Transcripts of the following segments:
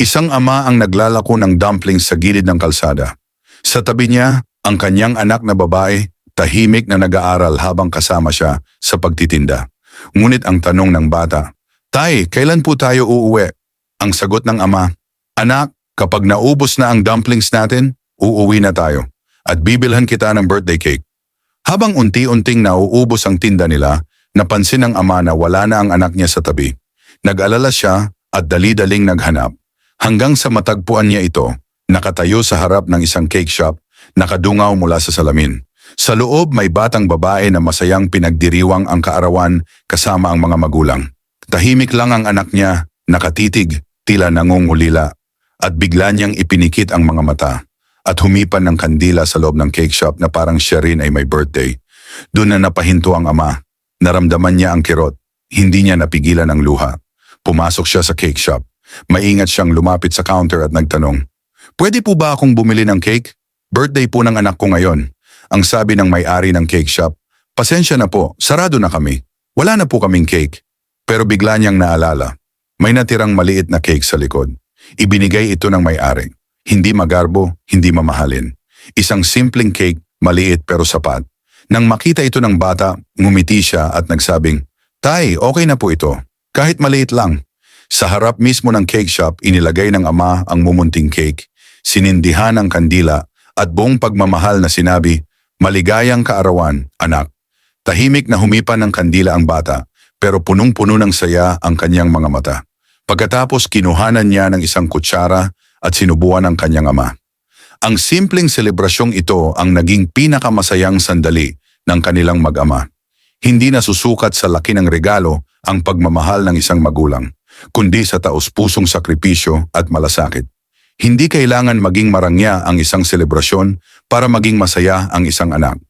Isang ama ang naglalako ng dumplings sa gilid ng kalsada. Sa tabi niya, ang kanyang anak na babae, tahimik na nag-aaral habang kasama siya sa pagtitinda. Ngunit ang tanong ng bata, Tay, kailan po tayo uuwi? Ang sagot ng ama, Anak, kapag naubos na ang dumplings natin, uuwi na tayo at bibilhan kita ng birthday cake. Habang unti-unting nauubos ang tinda nila, napansin ng ama na wala na ang anak niya sa tabi. Nag-alala siya at dali-daling naghanap. Hanggang sa matagpuan niya ito, nakatayo sa harap ng isang cake shop, nakadungaw mula sa salamin. Sa loob may batang babae na masayang pinagdiriwang ang kaarawan kasama ang mga magulang. Tahimik lang ang anak niya, nakatitig, tila nangungulila, at bigla niyang ipinikit ang mga mata at humipan ng kandila sa loob ng cake shop na parang siya rin ay may birthday. Doon na napahinto ang ama. Naramdaman niya ang kirot. Hindi niya napigilan ang luha. Pumasok siya sa cake shop. Maingat siyang lumapit sa counter at nagtanong, Pwede po ba akong bumili ng cake? Birthday po ng anak ko ngayon. Ang sabi ng may-ari ng cake shop, Pasensya na po, sarado na kami. Wala na po kaming cake. Pero bigla niyang naalala, may natirang maliit na cake sa likod. Ibinigay ito ng may-ari. Hindi magarbo, hindi mamahalin. Isang simpleng cake, maliit pero sapat. Nang makita ito ng bata, ngumiti siya at nagsabing, Tay, okay na po ito. Kahit maliit lang. Sa harap mismo ng cake shop, inilagay ng ama ang mumunting cake, sinindihan ang kandila at buong pagmamahal na sinabi, Maligayang kaarawan, anak. Tahimik na humipan ng kandila ang bata, pero punong-puno ng saya ang kanyang mga mata. Pagkatapos kinuhanan niya ng isang kutsara at sinubuan ng kanyang ama. Ang simpleng selebrasyong ito ang naging pinakamasayang sandali ng kanilang mag-ama. Hindi nasusukat sa laki ng regalo ang pagmamahal ng isang magulang, kundi sa taus-pusong sakripisyo at malasakit. Hindi kailangan maging marangya ang isang selebrasyon para maging masaya ang isang anak.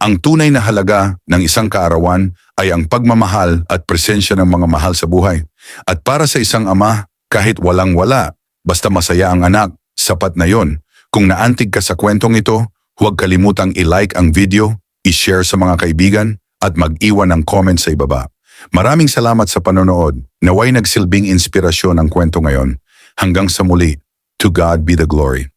Ang tunay na halaga ng isang kaarawan ay ang pagmamahal at presensya ng mga mahal sa buhay. At para sa isang ama, kahit walang-wala, basta masaya ang anak, sapat na yon. Kung naantig ka sa kwentong ito, huwag kalimutang i-like ang video, i-share sa mga kaibigan, at mag-iwan ng comment sa ibaba. Maraming salamat sa panonood. Naway nagsilbing inspirasyon ang kwento ngayon. Hanggang sa muli, to God be the glory.